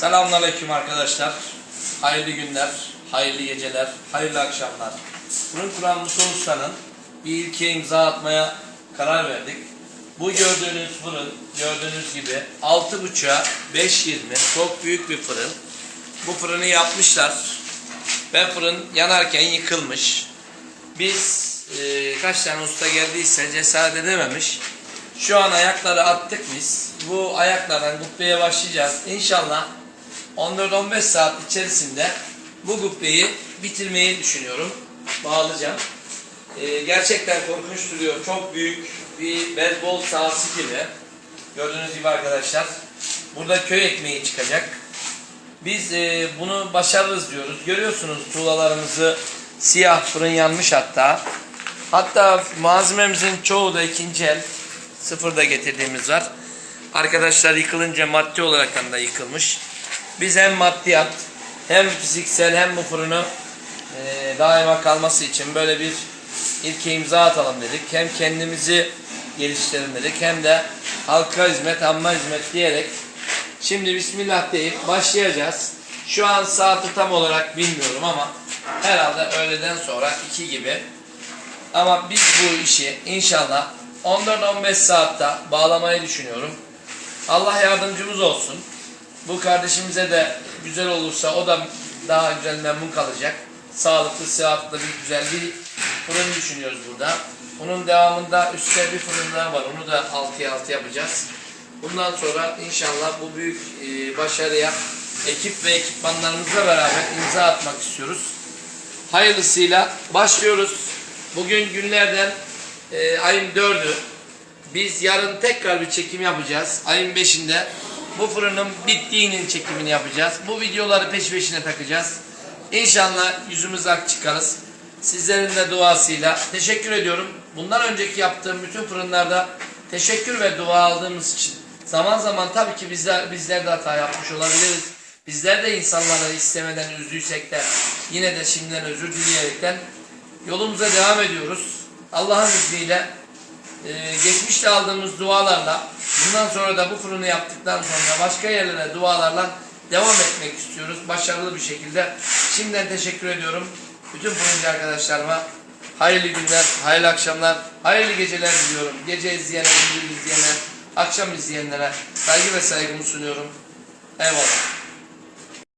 Selamünaleyküm arkadaşlar. Hayırlı günler, hayırlı geceler, hayırlı akşamlar. Kuran Musa Usta'nın bir ilke imza atmaya karar verdik. Bu gördüğünüz fırın, gördüğünüz gibi 6.5'a 5.20 çok büyük bir fırın. Bu fırını yapmışlar ve fırın yanarken yıkılmış. Biz e, kaç tane usta geldiyse cesaret edememiş. Şu an ayakları attık biz. Bu ayaklardan kubbeye başlayacağız. İnşallah 14-15 saat içerisinde bu kubbeyi bitirmeyi düşünüyorum. Bağlayacağım. E, gerçekten korkunç duruyor. Çok büyük bir beyzbol sahası gibi. Gördüğünüz gibi arkadaşlar. Burada köy ekmeği çıkacak. Biz e, bunu başarırız diyoruz. Görüyorsunuz tuğlalarımızı siyah fırın yanmış hatta. Hatta malzememizin çoğu da ikinci el. Sıfırda getirdiğimiz var. Arkadaşlar yıkılınca maddi olarak da yıkılmış. Biz hem maddiyat hem fiziksel hem bu fırını e, daima kalması için böyle bir ilke imza atalım dedik. Hem kendimizi geliştirelim dedik hem de halka hizmet, amma hizmet diyerek Şimdi Bismillah deyip başlayacağız. Şu an saati tam olarak bilmiyorum ama herhalde öğleden sonra 2 gibi. Ama biz bu işi inşallah 14-15 saatte bağlamayı düşünüyorum. Allah yardımcımız olsun. Bu kardeşimize de güzel olursa o da daha güzel memnun kalacak. Sağlıklı, sıhhatli bir güzel bir fırın düşünüyoruz burada. Bunun devamında üstte bir fırın daha var. Onu da 6'ya 6 yapacağız. Bundan sonra inşallah bu büyük e, başarıya ekip ve ekipmanlarımızla beraber imza atmak istiyoruz. Hayırlısıyla başlıyoruz. Bugün günlerden e, ayın 4'ü. Biz yarın tekrar bir çekim yapacağız. Ayın 5'inde bu fırının bittiğinin çekimini yapacağız. Bu videoları peş peşine takacağız. İnşallah yüzümüz ak çıkarız. Sizlerin de duasıyla teşekkür ediyorum. Bundan önceki yaptığım bütün fırınlarda teşekkür ve dua aldığımız için zaman zaman tabii ki bizler bizler de hata yapmış olabiliriz. Bizler de insanları istemeden üzdüysek de yine de şimdiden özür dileyerekten yolumuza devam ediyoruz. Allah'ın izniyle e, geçmişte aldığımız dualarla bundan sonra da bu fırını yaptıktan sonra başka yerlere dualarla devam etmek istiyoruz. Başarılı bir şekilde. Şimdiden teşekkür ediyorum. Bütün fırıncı arkadaşlarıma hayırlı günler, hayırlı akşamlar, hayırlı geceler diliyorum. Gece izleyene, gündüz izleyene, akşam izleyenlere saygı ve saygımı sunuyorum. Eyvallah.